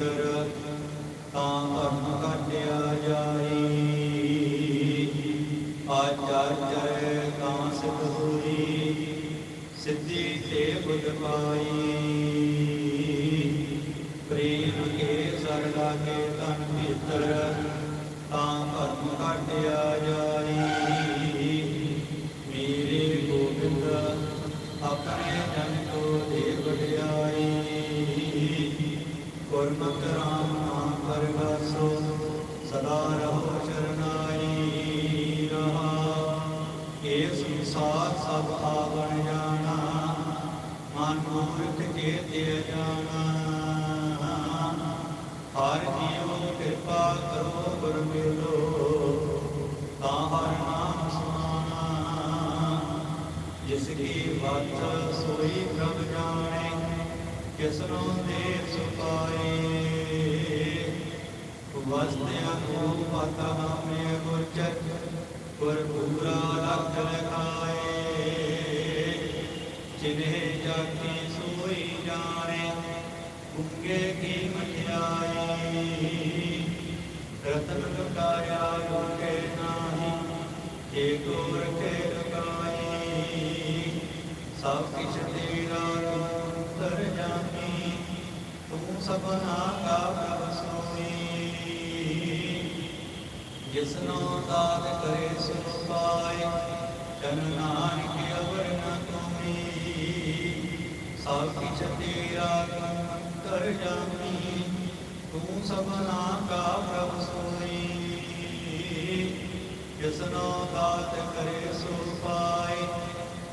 ਤਨ ਤਾਂ ਧਰਮ ਘਟਿਆ ਜਾਈ ਆਚਾਰਯ ਤਾਂ ਸਿਧ ਹੋਈ ਸਿੱਧੀ ਤੇ ਬੁੱਧ ਪਾਈ ਪ੍ਰੇਮ ਕੇ ਸਰ ਲਾਗੇ ਤਨ ਭੀਤਰ ਤਾਂ ਧਰਮ ਘਟਿਆ ਹਰ ਜੀਵ ਕਿਰਪਾ ਕਰੋ, ਗੁਰ ਮਿਲੋ। ਤਾਂ ਹਰ ਨਾਮ ਸੁਨਾਣਾ ਜਿਸ ਕੀ ਬਾਤ ਸੋਈ ਪ੍ਰਭ ਜਾਣੇ, ਕਿਸ ਦੇ ਸੁਪਾਏ। ਵਸਤਿਆ ਕੋ ਪਤਾ ਹਮੇ ਗੁਰਚਕ ਗੁਰ ਪੂਰਾ ਲਖ ਲਖਾਏ। ਜਿਨੇ ਜਾਤੀ ਸੋਈ ਜਾਣੇ ਰਤਨ ਲੁਟਾਇਆ ਗੁੰਗੇ ਨਾਹੀ ਏ ਗੋਰ ਕੇ ਲਗਾਈ ਸਭ ਕਿਛ ਤੇਰਾ ਤਰ ਜਾਣੀ ਤੂੰ ਸਭਨਾ ਕਾ ਪ੍ਰਭ ਜਿਸਨੋ ਦਾਤ ਕਰੇ ਸੋ ਪਾਏ ਜਨ ਨਾਨਕ ਅਵਰ ਨ ਤੁਮੀ ਸਭ ਕਿਛ ਤੇਰਾ ਕਰ ਜਾਮੀ ਤੂੰ ਸਭਨਾ ਕਾ ਪ੍ਰਭ ਸੋਈ ਜਿਸਨੋ ਦਾਤ ਕਰੇ ਸੋ ਪਾਏ,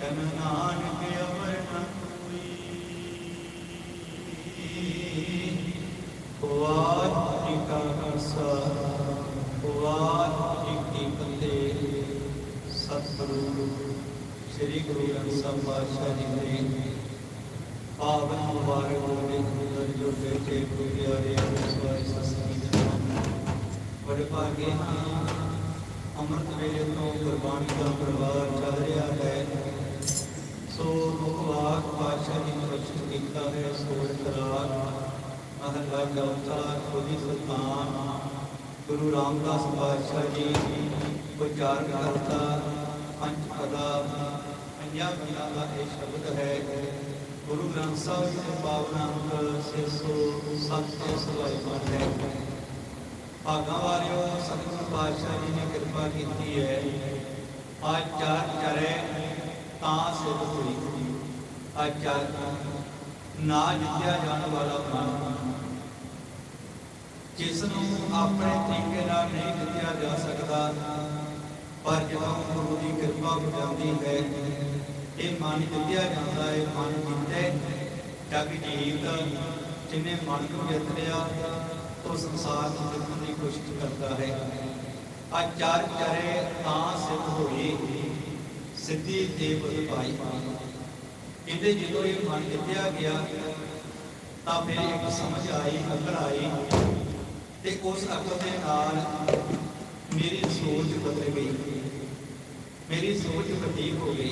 ਜਨ ਨਾਨਕ ਅਵਰ ਨ ਤੁਮੀ ਵਾਹਿਗੁਰੂ ਜੀ ਕਾ ਖਾਲਸਾ ਵਾਹਿਗੁਰੂ ਜੀ ਕੀ ਫਤਿਹ। ਸਤਿਗੁਰੂ, ਸ੍ਰੀ ਗੁਰੂ ਗ੍ਰੰਥ ਸਾਹਿਬ ਪਾਤਸ਼ਾਹ ਜੀ ਦੇ ਪਾਵਨ ਮੁਬਾਰਕ ਹੋਵੇ ਗੁਰੂ ਜੋ ਬੇਟੇ ਗੁਰੂ ਪਿਆਰੇ ਸਵਾਈ ਸਸਤੀ ਜਨਾਬ ਬੜੇ ਭਾਗੇ ਹਾਂ ਅੰਮ੍ਰਿਤ ਵੇਲੇ ਤੋਂ ਗੁਰਬਾਣੀ ਦਾ ਪ੍ਰਵਾਹ ਚੱਲ ਰਿਹਾ ਹੈ। ਸੋ ਮੁਖਵਾਕ ਪਾਤਸ਼ਾਹ ਜੀ ਨੇ ਰਚਿਤ ਕੀਤਾ ਹੈ ਸੋਰਠ ਰਾਗ ਮਹਲਾ ਚੌਥਾ ਖੋਦੀ ਸੁਲਤਾਨ, ਗੁਰੂ ਰਾਮਦਾਸ ਪਾਤਸ਼ਾਹ ਜੀ ਉਚਾਰਨ ਕਰਤਾ, ਪੰਜ ਪਦਾ, ਪੰਜਾਂ ਦਾ ਇਹ ਸ਼ਬਦ ਹੈ। ਗੁਰੂ ਗ੍ਰੰਥ ਸਾਹਿਬ ਜੀ ਦੇ ਪਾਵਨ ਅੰਕ 607 ਸਵਾਈ ਮਨ ਹੈ। ਭਾਗਾਂ ਵਾਲਿਓ, ਸਤਿਗੁਰੂ ਪਾਤਸ਼ਾਹ ਜੀ ਨੇ ਕਿਰਪਾ ਕੀਤੀ ਹੈ। ਅੱਜ ਚਾਰ ਚਰੇ, ਤਾਂ ਸਿੱਧ ਹੋਈ। ਅੱਜ ਚਾਰ ਨਾ ਜਿੱਤਿਆ ਜਾਣ ਵਾਲਾ ਮਨ। ਜਿਸ ਨੂੰ ਆਪਣੇ ਤਰੀਕੇ ਨਾਲ ਨਹੀਂ ਜਿੱਤਿਆ ਜਾ ਸਕਦਾ, ਪਰ ਜਦੋਂ ਗੁਰੂ ਦੀ ਕਿਰਪਾ ਹੋ ਜਾਂਦੀ ਹੈ, ਇਹ ਮਨ ਜਿੱਤਿਆ ਜਾਂਦਾ ਹੈ। ਮਨ ਜਿੱਤੇ, ਜਗ ਜੀਤ, ਜਿਨੇ ਮਨ ਨੂੰ ਜਿੱਤ ਲਿਆ ਉਹ ਸੰਸਾਰ ਨੂੰ ਜਿੱਤਣ ਦੀ ਕੋਸ਼ਿਸ਼ ਕਰਦਾ ਹੈ। ਆ ਚਾਰ ਚਰੇ ਤਾਂ ਸਿੱਧ ਹੋਈ ਸਿੱਧੀ ਤੇ ਬੁੱਧ ਇਹਦੇ ਜਦੋਂ ਇਹ ਮਨ ਜਿੱਤਿਆ ਗਿਆ, ਤਾਂ ਫਿਰ ਇੱਕ ਸਮਝ ਆਈ ਅਕਲ ਆਈ ਤੇ ਉਸ ਅਕਲ ਦੇ ਨਾਲ ਮੇਰੀ ਸੋਚ ਬਦਲ ਗਈ। ਮੇਰੀ ਸੋਚ ਵੱਡੀ ਹੋ ਗਈ।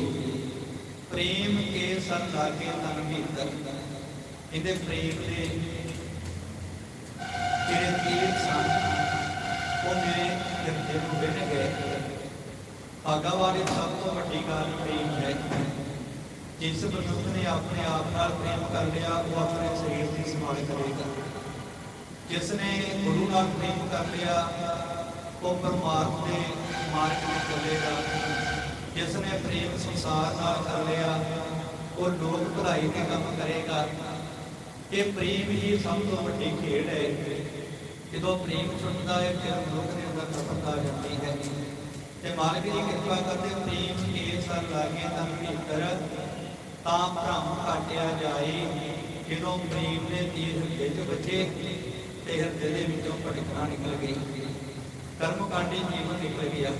ਪ੍ਰੇਮ ਕੇ ਸਰ ਲਾਗੇ ਤਨ ਭੀਤਰ। ਇਹਦੇ ਪ੍ਰੇਮ ਦੇ ਉਹ ਮੇਰੇ ਹਿਰਦੇ ਨੂੰ ਵਿੰਨ ਗਏ ਭਾਗਾ ਵਾਲੀ ਸਭ ਤੋਂ ਵੱਡੀ ਗੱਲ ਪ੍ਰੇਮ ਹੈ ਜਿਸ ਮਨੁੱਖ ਨੇ ਆਪਣੇ ਆਪ ਨਾਲ ਪ੍ਰੇਮ ਕਰ ਲਿਆ, ਉਹ ਆਪਣੇ ਸਰੀਰ ਦੀ ਸੰਭਾਲ ਕਰੇਗਾ। ਜਿਸ ਨੇ ਗੁਰੂ ਨਾਲ ਪ੍ਰੇਮ ਕਰ ਲਿਆ, ਉਹ ਪਰਮਾਤਮਾ ਦੇ ਮਾਰਗ ਵਿੱਚ ਚੱਲੇਗਾ। ਜਿਸ ਨੇ ਪ੍ਰੇਮ ਸੰਸਾਰ ਨਾਲ ਕਰ ਲਿਆ, ਉਹ ਲੋਕ ਭਲਾਈ ਦੇ ਕੰਮ ਕਰੇਗਾ। ਇਹ ਪ੍ਰੇਮ ਹੀ ਸਭ ਤੋਂ ਵੱਡੀ ਖੇਡ ਹੈ। ਜਦੋਂ ਪ੍ਰੇਮ ਛੁੱਟਦਾ ਹੈ ਫਿਰ ਮਨੁੱਖ ਦੇ ਅੰਦਰ ਨਫ਼ਰਤ ਜਾਂਦੀ ਹੈ, ਤੇ ਮਾਲਕ ਜੀ ਕਿਰਪਾ ਕਰਦੇ ਪ੍ਰੇਮ ਕੇ ਸਰ ਲਾਗੇ ਤਾਂ ਭੀਤਰ ਤਾਂ ਭ੍ਰਮ ਕਾਟਿਆ ਜਾਏ, ਜਦੋਂ ਪ੍ਰੇਮ ਦੇ ਤੀਰ ਹਿਰਦੇ 'ਚ ਤੇ ਹਿਰਦੇ ਦੇ ਵਿੱਚੋਂ ਭਟਕਣਾ ਨਿਕਲ ਗਈ। ਕਰਮ ਕਾਂਡੀ ਜੀਵਨ ਨਿਕਲ ਗਿਆ।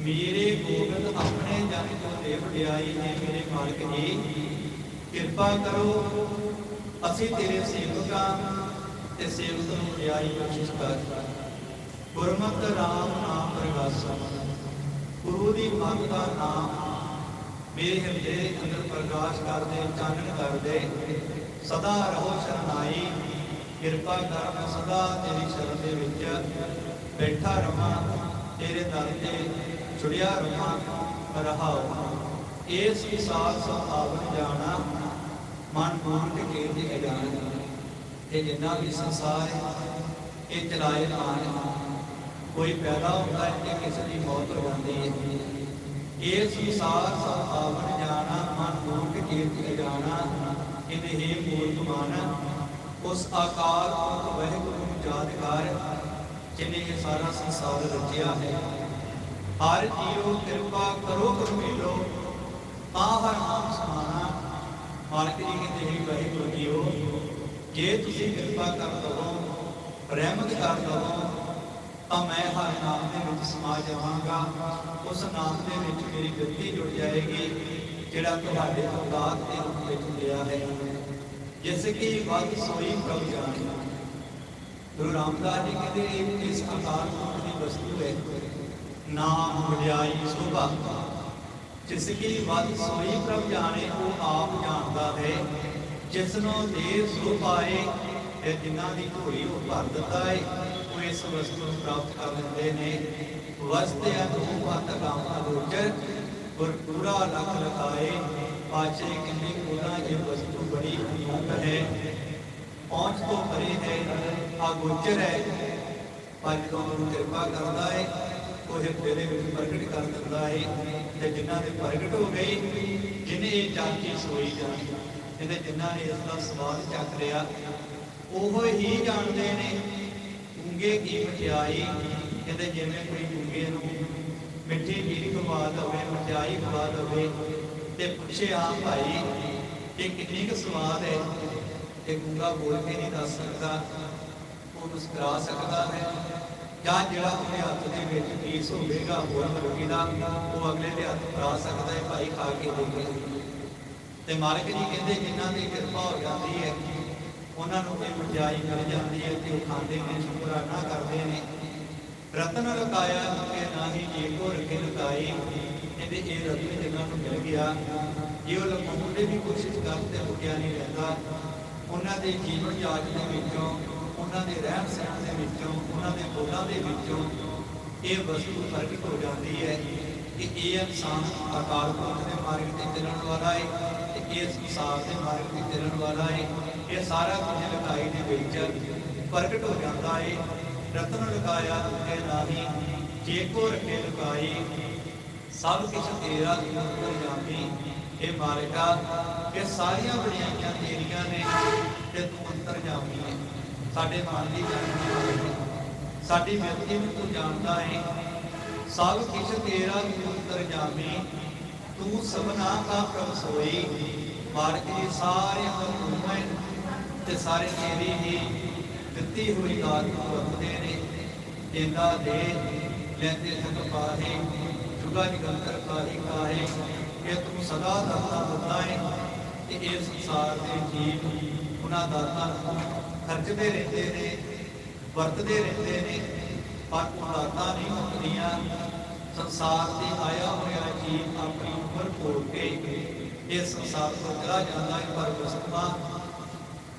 ਮੇਰੇ ਗੋਬਿੰਦ ਆਪਣੇ ਜਨ ਤੋਂ ਦੇ ਵਡਿਆਈ ਨੇ ਮੇਰੇ ਮਾਲਕ ਜੀ ਕਿਰਪਾ ਕਰੋ, ਅਸੀਂ ਤੇਰੇ ਸੇਵਕਾਂ ਤੇ ਸੇਵਕ ਨੂੰ ਵਡਿਆਈ ਬਖਸ਼ਿਸ਼ ਕਰ ਗੁਰਮਤਿ ਰਾਮ ਨਾਮ ਪ੍ਰਗਾਸਾ। ਗੁਰੂ ਦੀ ਮਨ ਦਾ ਨਾਮ ਮੇਰੇ ਹਿਰਦੇ ਅੰਦਰ ਪ੍ਰਕਾਸ਼ ਕਰਦੇ, ਚਾਨਣ ਕਰਦੇ। ਸਦਾ ਰਹੋ ਸ਼ਰਨਾਈ, ਕਿਰਪਾ ਕਰ ਮੈਂ ਸਦਾ ਤੇਰੀ ਸ਼ਰਨ ਦੇ ਵਿੱਚ ਬੈਠਾ ਰਵਾਂ, ਤੇਰੇ ਦਰ ਤੇ ਛੁੜਿਆ ਰਵਾਂ ਰਹਾਉ। ਇਸ ਸੰਸਾਰ ਸੰਭਾਵਨ ਜਾਣਾ, ਮਨ ਮੂਰਖ ਕੇ ਦੇ ਅਜਾਣ। ਇਹ ਜਿੰਨਾ ਵੀ ਸੰਸਾਰ ਹੈ, ਇਹ ਚਲਾਏ ਮਾਨ ਕੋਈ ਪੈਦਾ ਹੁੰਦਾ ਹੈ ਤੇ ਕਿਸੇ ਦੀ ਮੌਤ ਹੋ ਜਾਂਦੀ ਹੈ। ਇਹ ਸੰਸਾਰ ਸੰਭਾਵਨ ਜਾਣਾ, ਮਨ ਮੂਰਖ ਕੇ ਦੇ ਇਹਦੇ ਹੀ ਮੂਰਖ ਮਨ ਉਸ ਆਕਾਰ ਪੁਰਖ ਵਾਹਿਗੁਰੂ ਨੂੰ ਜਿਨੇ ਇਹ ਸਾਰਾ ਸੰਸਾਰ ਰਚਿਆ ਹੈ। ਹਰ ਜੀਉ ਕਿਰਪਾ ਕਰੋ, ਗੁਰੂ ਮਿਲੋ। ਤਾਂ ਹਰ ਨਾਮ ਸਮਾਨਾ ਮਾਲਕ ਜੀ ਕਹਿੰਦੇ ਹੀ ਵਾਹਿਗੁਰੂ ਜੀਓ ਜੇ ਤੁਸੀਂ ਕਿਰਪਾ ਕਰ ਦਵੋ ਰਹਿਮਤ ਕਰ ਦਵੋ, ਤਾਂ ਮੈਂ ਹਰ ਨਾਮ ਦੇ ਵਿੱਚ ਸਮਾ ਜਾਵਾਂਗਾ। ਉਸ ਨਾਮ ਦੇ ਵਿੱਚ ਮੇਰੀ ਗਤੀ ਜੁੜ ਜਾਏਗੀ, ਜਿਹੜਾ ਤੁਹਾਡੇ ਔਲਾਦ ਦੇ ਰੂਪ ਵਿੱਚ ਲਿਆ ਹੈ। ਜਿਸ ਕੀ ਵੱਧ ਸੋਈ ਪ੍ਰਭ ਜਾਣੇ। ਗੁਰੂ ਰਾਮਦਾਸ ਜੀ ਕਹਿੰਦੇ, ਇਸ ਆਕਾਰ ਦੀ ਵਸਤੂ ਹੈ। ਨਾਮ ਵਡਿਆਈ ਸੋਭਾ ਜਿਸ ਕੀ ਵੱਧ ਸੋਈ ਪ੍ਰਭ ਜਾਣੇ, ਉਹ ਆਪ ਜਾਣਦਾ ਹੈ। ਜਿਸ ਨੂੰ ਦੇਵ ਸੋ ਪਾਏ ਤੇ ਜਿਨ੍ਹਾਂ ਦੀ ਢੋਲੀ ਉਹ ਭਰ ਦਿੰਦਾ ਹੈ ਉਹ ਇਸ ਵਸਤੂ ਨੂੰ ਪ੍ਰਾਪਤ ਕਰ ਲੈਂਦੇ ਨੇ। ਵਸਤੇ ਅਨੂਪਤ ਕਾਮਾ ਗੋਚਰ ਗੁਰ ਪੂਰਾ ਲਖ ਲਖਾਏ ਪਾਛੇ ਕਿੰਨੀ ਕੋਨਾ ਇਹ ਵਸਤੂ ਬੜੀ ਅਨੂਪ ਹੈ। ਪਹੁੰਚ ਤੋਂ ਪਰੇ ਹੈ, ਆ ਗੋਚਰ ਹੈ ਪਰ ਜਦੋਂ ਗੁਰੂ ਕਿਰਪਾ ਕਰਦਾ ਹੈ ਉਹ ਹਿਰਦੇ ਦੇ ਵਿੱਚ ਪ੍ਰਗਟ ਕਰ ਦਿੰਦਾ ਹੈ ਤੇ ਜਿਨ੍ਹਾਂ ਦੇ ਪ੍ਰਗਟ ਹੋ ਗਈ ਜਿਨੇ ਇਹ ਜਾਤੀ ਸੋਈ ਜਾਣੀ। ਇਹਦੇ ਜਿਨ੍ਹਾਂ ਨੇ ਇਸ ਦਾ ਸਵਾਦ ਚੱਕ ਲਿਆ ਉਹ ਹੀ ਜਾਣਦੇ ਨੇ ਗੁੰਗੇ ਕੀ ਮਠਿਆਈ, ਕਹਿੰਦੇ ਜਿਵੇਂ ਕੋਈ ਗੁੰਗੇ ਨੂੰ ਮਿੱਠੀ ਜੀਰੀ ਖਵਾ ਦਵੇ, ਮਠਿਆਈ ਖਵਾ ਦਵੇ, ਤੇ ਪੁੱਛੇ ਆ ਭਾਈ ਇਹ ਕਿੰਨੀ ਕੁ ਸਵਾਦ ਹੈ? ਇਹ ਗੁੰਗਾ ਬੋਲ ਕੇ ਨਹੀਂ ਦੱਸ ਸਕਦਾ, ਉਹ ਮੁਸਕਰਾ ਸਕਦਾ ਹੈ। ਜਾਂ ਜਿਹੜਾ ਉਹਦੇ ਹੱਥ ਦੇ ਵਿੱਚ ਪੀਸ ਹੋਵੇਗਾ, ਹੋਰ ਮਰੂਗੀ ਦਾ, ਉਹ ਅਗਲੇ ਦੇ ਹੱਥ ਫੜਾ ਸਕਦਾ ਹੈ, ਭਾਈ ਖਾ ਕੇ ਦੇਖੇ। ਤੇ ਮਾਲਕ ਜੀ ਕਹਿੰਦੇ ਜਿਨ੍ਹਾਂ ਦੀ ਕਿਰਪਾ ਹੋ ਜਾਂਦੀ ਹੈ ਉਹਨਾਂ ਨੂੰ ਇਹ ਮਠਿਆਈ ਮਿਲ ਜਾਂਦੀ ਹੈ ਤੇ ਉਹ ਖਾਂਦੇ ਨੇ ਸ਼ੁਕਰਾਨਾ ਕਰਦੇ ਨੇ। ਰਤਨ ਲਗਾਇਆ ਕਿ ਨਾਹੀ ਜੇ ਕੋ ਰਖੇ ਲਗਾਈ ਇਹਦੇ ਇਹ ਰਤਨ ਜਿਨ੍ਹਾਂ ਨੂੰ ਮਿਲ ਗਿਆ, ਜੇ ਉਹ ਲਗਾਉਣ ਦੀ ਵੀ ਕੋਸ਼ਿਸ਼ ਕਰਦੇ ਹੋ ਗਿਆ ਨਹੀਂ ਰਹਿੰਦਾ, ਉਹਨਾਂ ਦੇ ਜੀਵਨ ਜਾਚ ਦੇ ਵਿੱਚੋਂ, ਉਹਨਾਂ ਦੇ ਰਹਿਣ ਸਹਿਣ ਦੇ ਵਿੱਚੋਂ, ਉਹਨਾਂ ਦੇ ਬੋਲਾਂ ਦੇ ਵਿੱਚੋਂ ਇਹ ਵਸਤੂ ਪ੍ਰਗਟ ਹੋ ਜਾਂਦੀ ਹੈ ਕਿ ਇਹ ਇਨਸਾਨ ਆਕਾਰ ਪੁਰਖ ਦੇ ਮਾਰਗ ਤੇ ਚੱਲਣ ਵਾਲਾ ਹੈ। ਇਹ ਸੰਸਾਰ ਦੇ ਮਾਰਗ ਤੇ ਚੱਲਣ ਵਾਲਾ ਹੈ ਇਹ ਸਾਰਾ ਕੁਝ ਲਗਾਈ ਦੇ ਵਿੱਚ ਪ੍ਰਗਟ ਹੋ ਜਾਂਦਾ ਹੈ ਰਤਨ ਲਗਾਇਆ ਤੇ ਨਾਹੀ। ਜੇ ਕੋ ਰਖੇ ਲਗਾਈ ਸਭ ਕੁਝ ਤੇਰਾ ਹੋ ਜਾਂਦੀ ਇਹ ਮਾਲਕਾ, ਇਹ ਸਾਰੀਆਂ ਬੜਾਈਆਂ ਤੇਰੀਆਂ ਨੇ ਤੇ ਤੂੰ ਅੰਤਰ ਜਾਮੀ ਹੈ ਸਾਡੇ ਮਨ ਦੀ ਜਾਣਦੀ ਸਾਡੀ ਵਿਅਕਤੀ ਨੂੰ ਤੂੰ ਜਾਣਦਾ ਏ। ਸਭ ਕੁਝ ਤੇਰਾ ਤੂੰ ਜਾਮੀ ਤੂੰ ਸਭਨਾ ਦਾ ਪ੍ਰਭ ਸੋਈ। ਮਾਲਕ ਜੀ ਸਾਰੇ ਹੁਕਮ ਤੇ ਸਾਰੇ ਤੇਰੀ ਹੀ ਦਿੱਤੀ ਹੋਈ ਦਾਤ ਨੂੰ ਵਰਤਦੇ ਨੇ। ਇਹਦਾ ਦੇ ਲੈਂਦੇ ਸਭ ਪਾਹੇ, ਜੁਗਾ ਨਿਕੰਤਰ ਕਾਹੀ ਕਾਹੇ ਕਿ ਤੂੰ ਸਦਾ ਦਾਤਾ ਦਿੰਦਾ ਹੈ ਤੇ ਇਹ ਸੰਸਾਰ ਦੇ ਜੀਵ ਉਹਨਾਂ ਦਾਤਾਂ ਨੂੰ ਖਰਚਦੇ ਰਹਿੰਦੇ ਨੇ, ਵਰਤਦੇ ਰਹਿੰਦੇ ਨੇ। ਪਰ ਉਹ ਦਾਤਾਂ ਨਹੀਂ ਹੁੰਦੀਆਂ। ਸੰਸਾਰ ਤੇ ਆਇਆ ਹੋਇਆ ਜੀਵ ਆਪਣੀ ਉਮਰ ਭੋਗ ਕੇ ਇਹ ਸੰਸਾਰ ਤੋਂ ਚਲਾ ਜਾਂਦਾ ਹੈ ਪਰ ਵਸਤਵਾ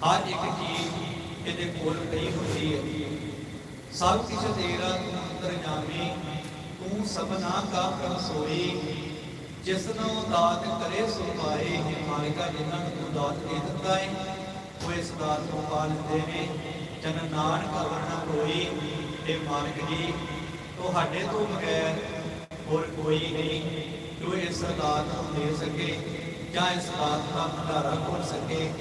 ਹਰ ਇੱਕ ਚੀਜ਼ ਇਹਦੇ ਕੋਲ ਪਈ ਹੁੰਦੀ ਹੈ। ਸਭ ਕੁਛ ਤੇਰਾ ਤੂੰ ਅੰਤਰਜਾਮੀ ਤੂੰ ਸਭਨਾ ਕਾ ਪ੍ਰਸੋਈ ਜਿਸ ਨੂੰ ਦਾਤ ਕਰੇ ਸੋ ਪਾਏ। ਹੈ ਜਿਨ੍ਹਾਂ ਨੂੰ ਦਾਤ ਦੇ ਦਿੰਦਾ ਹੈ ਉਹ ਇਸ ਦਾਤ ਨੂੰ ਪਾ ਲੈਂਦੇ ਨੇ। ਜਨ ਨਾਨਕ ਵਰਨਾ ਕੋਈ। ਤੇ ਮਾਲਿਕ ਜੀ, ਤੁਹਾਡੇ ਤੋਂ ਬਗੈਰ ਹੋਰ ਕੋਈ ਨਹੀਂ ਜੋ ਇਸ ਦਾਤ ਨੂੰ ਦੇ ਸਕੇ। ਜਾਂ ਇਸ ਬਾਤ ਦਾ ਭੰਡਾਰਾ ਖੋਲ ਸਕੇ,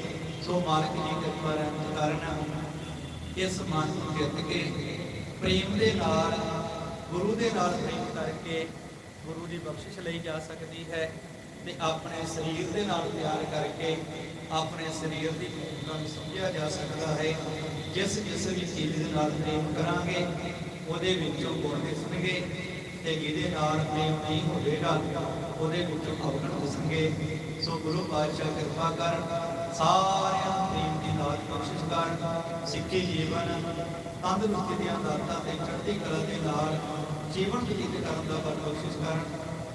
ਸੋ ਮਾਲਕ ਜੀ ਕਿਰਪਾ ਰਹਿਮਤ ਕਰਨ ਇਸ ਮਨ ਨੂੰ ਜਿੱਤ ਕੇ, ਪ੍ਰੇਮ ਦੇ ਨਾਲ, ਗੁਰੂ ਦੇ ਨਾਲ ਪ੍ਰੇਮ ਕਰਕੇ ਗੁਰੂ ਦੀ ਬਖਸ਼ਿਸ਼ ਲਈ ਜਾ ਸਕਦੀ ਹੈ ਤੇ ਆਪਣੇ ਸਰੀਰ ਦੇ ਨਾਲ ਪਿਆਰ ਕਰਕੇ ਆਪਣੇ ਸਰੀਰ ਦੀ ਭੂਮਿਕਾ ਨੂੰ ਸਮਝਿਆ ਜਾ ਸਕਦਾ ਹੈ। ਜਿਸ ਜਿਸ ਵੀ ਚੀਜ਼ ਦੇ ਨਾਲ ਪ੍ਰੇਮ ਕਰਾਂਗੇ, ਉਹਦੇ ਵਿੱਚੋਂ ਗੁਣ ਦਿਸਣਗੇ ਤੇ ਜਿਹਦੇ ਨਾਲ ਪ੍ਰੇਮ ਨਹੀਂ ਹੋਵੇਗਾ, ਉਹਦੇ ਵਿੱਚੋਂ ਅਵਗੁਣ ਦਿਸਣਗੇ। ਸੋ ਗੁਰੂ ਪਾਤਸ਼ਾਹ ਕਿਰਪਾ ਕਰ, ਸਾਰਿਆਂ ਨੂੰ ਪ੍ਰੇਮ ਦੀ ਦਾਤ ਬਖਸ਼ਿਸ਼ ਕਰ, ਸਿੱਖੀ ਜੀਵਨ ਤੰਦਰੁਸਤੀ ਦੀਆਂ ਦਾਤਾਂ ਤੇ ਚੜ੍ਹਦੀ ਕਲਾ ਦੇ ਨਾਲ ਜੀਵਨ ਬਤੀਤ ਕਰਨ ਦਾ ਬਲ ਬਖਸ਼ਿਸ਼ ਕਰਨ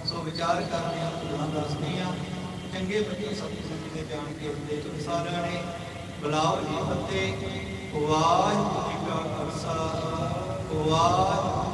ਸੋ ਵਿਚਾਰ ਕਰਨੀਆਂ ਤੁਹਾਂ ਦੱਸਦੀਆਂ ਚੰਗੇ ਬੱਚੇ ਸਤਿਗੁਰੂ ਜੀ ਦੇ ਜਾਣ ਕੇ ਦੇ ਤੁਮ ਸਾਰਿਆਂ ਨੇ। ਬੁਲਾਓ ਜੀ ਫਤਿਹ। ਵਾਹਿਗੁਰੂ ਜੀ ਕਾ ਖਾਲਸਾ, ਵਾਹਿਗੁਰੂ